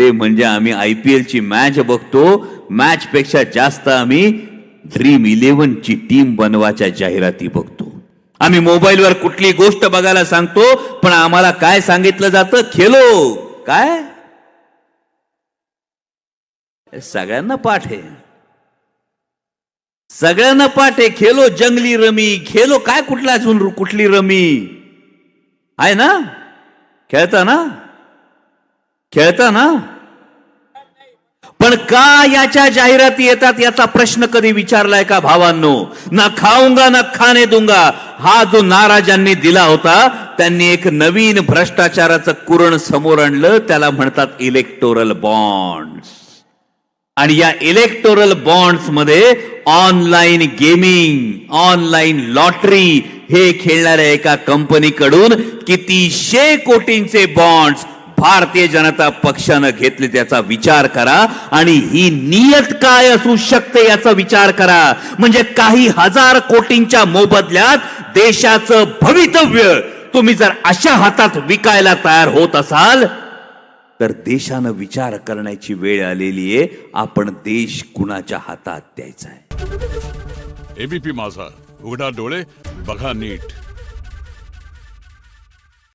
ते म्हणजे आम्ही आय पी एलची मॅच बघतो. मॅच पेक्षा जास्त आम्ही ड्रीम इलेव्हनची टीम बनवाच्या जाहिराती बघतो. आम्ही मोबाईलवर कुठली गोष्ट बघायला सांगतो पण आम्हाला काय सांगितलं जातं खेलो. काय? सगळ्यांना पाठ आहे. सगळ्यांना पाठ आहे खेलो जंगली रमी. खेलो काय कुठला अजून कुठली रमी? आहे ना? खेळता ना? खेळता ना? पण का याच्या जाहिराती येतात याचा प्रश्न कधी विचारलाय का भावांनो? ना खाऊंगा ना खाणे दूंगा. हा जो नारा ज्यांनी दिला होता त्यांनी एक नवीन भ्रष्टाचाराचं कुरण समोर आणलं त्याला म्हणतात इलेक्टोरल बॉन्ड्स आणि या इलेक्टोरल बॉन्ड्समध्ये ऑनलाईन गेमिंग ऑनलाईन लॉटरी हे खेळणाऱ्या एका कंपनीकडून कितीशे कोटींचे बॉन्ड्स भारतीय जनता पक्षानं घेतले त्याचा विचार करा आणि ही नियत काय असू शकते याचा विचार करा. म्हणजे काही हजार कोटींच्या मोबदल्यात देशाचं भवितव्य तुम्ही जर अशा हातात विकायला तयार होत असाल तर देशानं विचार करण्याची वेळ आलेली आहे. आपण देश कुणाच्या हातात द्यायचा आहे? एबीपी माझा. उघडा डोळे बघा नीट.